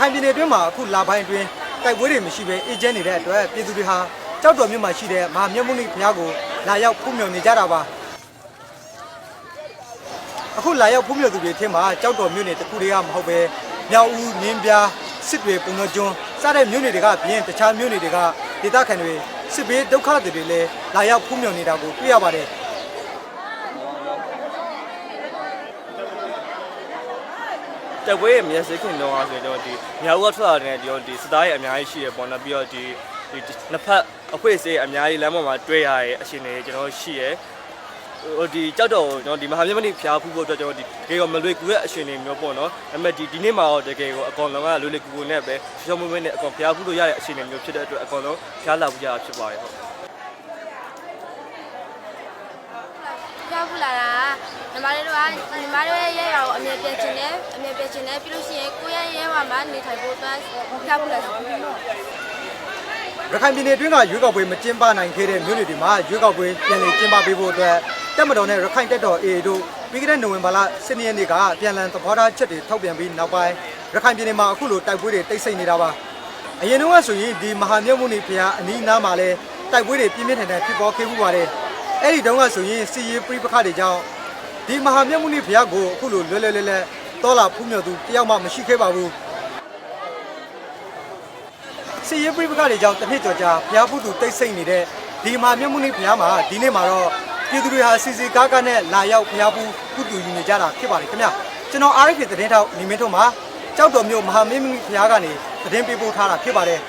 ခိုင်ပြည်နယ်အတွင်းမှာအခုလာပိုင်းအတွင်းတိုက်ပွဲတွေမရှိဘဲအေဂျင့်နေတဲ့အတွက်ပြည်သူတွေဟာကြောက်တော်မြို့မှာရှိတဲ့မဟာမြတ်မုနိဘုရားကိုလာရောက်ဖူးမြော်နေကြတာပါအခုလာရောက်ဖူးမြော်သူတွေထင်မှာကြောက်တော်မြို့နယ်တစ်ခုတည်းကမဟုတ်ပဲမြောက်ဦးနင်းပြားစစ်တွေပုံတော်ကျွန်းစတဲ့မြို့နယ်တွေကပြင်တခြားမြို့နယ်တွေကဒေသခံတွေစစ်ဘေးဒုက္ခတွေတွေလည်းလာရောက်ဖူးမြော်နေတာကိုတွေ့ရပါတယ် တက်ပွဲရဲ့မျက်စိခင်တော့ဆိုတော့ဒီမြောက်ကထွက်လာတဲ့ဒီတော့ဒီစသားရဲ့အများကြီးရှိရပေါ့နော်ပြီးတော့ဒီဒီနှစ်ဖက်အခွေစေးအများကြီးလမ်းပေါ်မှာတွေ့ရရဲ့အရှင်တွေကျွန်တော်ရှိရဟိုဒီကြောက်တော့ကျွန်တော်ဒီမဟာမြတ်မဏိဖျားဖူးဖို့အတွက်ကျွန်တော်ဒီတကယ်ကိုမလွေကူရဲ့အရှင်တွေမျိုးပေါ့နော်ဒါပေမဲ့ဒီဒီနေ့မှာတော့တကယ်ကိုအကောင်လုံးကလွေလွေကူကူနဲ့ပဲရှော့မွေးမွေးနဲ့အကောင်ဖျားဖူးလို့ရတဲ့အရှင်တွေမျိုးဖြစ်တဲ့အတွက်အကောင်လုံးဖျားလာဖို့ရတာဖြစ်ပါတယ်ဟုတ် ကြောက်ဖူလာတာ ညီမတို့ကညီမတို့ရဲ့ရဲရွာကိုအမြဲပြချင်တယ်အမြဲပြချင်တယ်ပြီးလို့ရှိရင်ကိုယ့်ရဲ့ရဲရွာမှာနေထိုင်ဖို့အတွက်ကြောက်ဖူလာတာရခိုင်ပြည်နယ်အတွင်းကရွေးကောက်ပွဲမကျင်းပနိုင်ခဲ့တဲ့မြို့နယ်တွေမှာရွေးကောက်ပွဲပြန်လည်ကျင်းပပေးဖို့အတွက်တက်မတော်နဲ့ရခိုင်တက်တော် AA တို့ပြီးခဲ့တဲ့နိုဝင်ဘာလ10ရက်နေ့ကပြန်လည်သဘောထားချက်တွေထုတ်ပြန်ပြီးနောက်ပိုင်းရခိုင်ပြည်နယ်မှာအခုလိုတိုက်ပွဲတွေတိတ်ဆိတ်နေတာပါအရင်တုန်းကဆိုရင်ဒီမဟာမြတ်မုနိဘုရားအနီးနားမှာလဲတိုက်ပွဲတွေပြင်းပြင်းထန်ထန်ဖြစ်ပေါ်ခဲ့မှုပါတယ်အဲ့ဒီတုန်းကဆိုရင်စီရေးပြိပခတွေကြောင့် ဒီမဟာမြတ်မုနိဘုရားကိုအခုလိုလွယ်လွယ်လဲလဲတော်လာဖူးမြော်သူတယောက်မှမရှိခဲ့ပါဘူးစီရေးပြိပခတွေကြောင့်တစ်နှစ်ကျော်ကြာဘုရားပုသူတိတ်ဆိတ်နေတဲ့ဒီမှာမြတ်မုနိဘုရားမှာဒီနေ့မှာတော့ပြည်သူတွေဟာစီစီကားကားနဲ့လာရောက်ဘုရားပုပုသူယူနေကြတာဖြစ်ပါတယ်ခင်ဗျကျွန်တော်အားရဖြစ်သတင်းထောက်နေမင်းထုံးမှာကြောက်တော်မြို့မဟာမင်းမင်းဘုရားကနေသတင်းပေးပို့ထားတာဖြစ်ပါတယ်